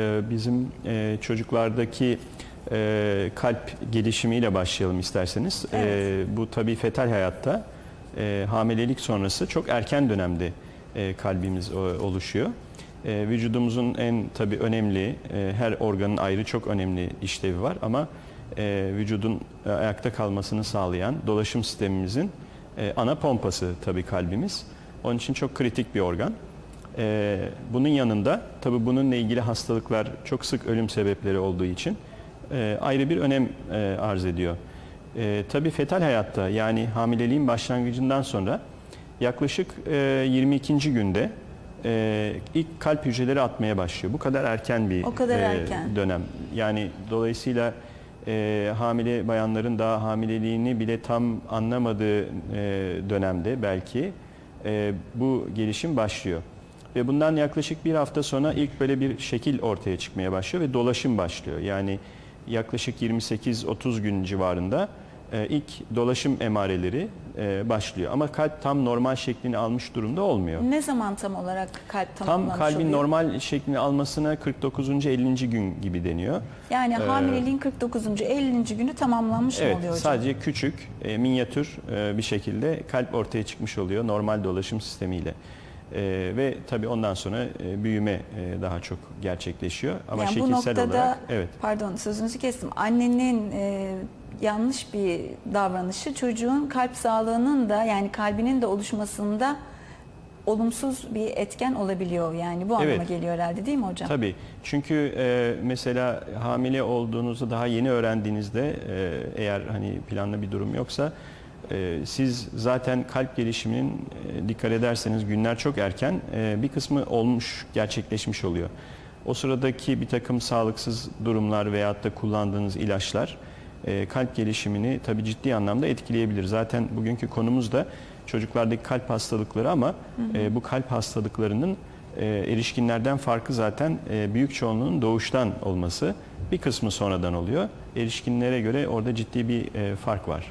Ee, Bizim e, çocuklardaki e, kalp gelişimiyle başlayalım isterseniz. Evet. E, Bu tabii fetal hayatta e, hamilelik sonrası çok erken dönemde e, kalbimiz oluşuyor. Vücudumuzun en tabii önemli, her organın ayrı çok önemli işlevi var ama vücudun ayakta kalmasını sağlayan dolaşım sistemimizin ana pompası tabii kalbimiz. Onun için çok kritik bir organ. Ee, bunun yanında tabii bununla ilgili hastalıklar çok sık ölüm sebepleri olduğu için e, ayrı bir önem e, arz ediyor. E, tabii fetal hayatta yani hamileliğin başlangıcından sonra yaklaşık e, 22. günde e, ilk kalp hücreleri atmaya başlıyor. Bu kadar erken bir O kadar e, erken. dönem. Yani dolayısıyla e, hamile bayanların daha hamileliğini bile tam anlamadığı e, dönemde belki e, bu gelişim başlıyor. Ve bundan yaklaşık bir hafta sonra ilk böyle bir şekil ortaya çıkmaya başlıyor ve dolaşım başlıyor. Yani yaklaşık 28-30 gün civarında e, ilk dolaşım emareleri e, başlıyor. Ama kalp tam normal şeklini almış durumda olmuyor. Ne zaman tam olarak kalp Tam tamamlamış kalbin oluyor? normal şeklini almasına 49. 50. gün gibi deniyor. Yani Ee, hamileliğin 49. 50. günü tamamlanmış mı Evet, oluyor hocam? sadece küçük, e, minyatür e, bir şekilde kalp ortaya çıkmış oluyor normal dolaşım sistemiyle. E, ve tabii ondan sonra e, büyüme e, daha çok gerçekleşiyor. Ama yani bu şekilsel noktada olarak evet. pardon sözünüzü kestim. Annenin e, yanlış bir davranışı çocuğun kalp sağlığının da yani kalbinin de oluşmasında olumsuz bir etken olabiliyor. Yani bu anlama Evet. geliyor herhalde değil mi hocam? Tabii. Çünkü e, mesela hamile olduğunuzu daha yeni öğrendiğinizde e, eğer hani planlı bir durum yoksa siz zaten kalp gelişiminin e, dikkat ederseniz günler çok erken e, bir kısmı olmuş, gerçekleşmiş oluyor. O sıradaki bir takım sağlıksız durumlar veyahut da kullandığınız ilaçlar e, kalp gelişimini tabii ciddi anlamda etkileyebilir. Zaten bugünkü konumuz da çocuklardaki kalp hastalıkları ama e, bu kalp hastalıklarının erişkinlerden farkı zaten büyük çoğunluğun doğuştan olması. Bir kısmı sonradan oluyor. Erişkinlere göre orada ciddi bir fark var.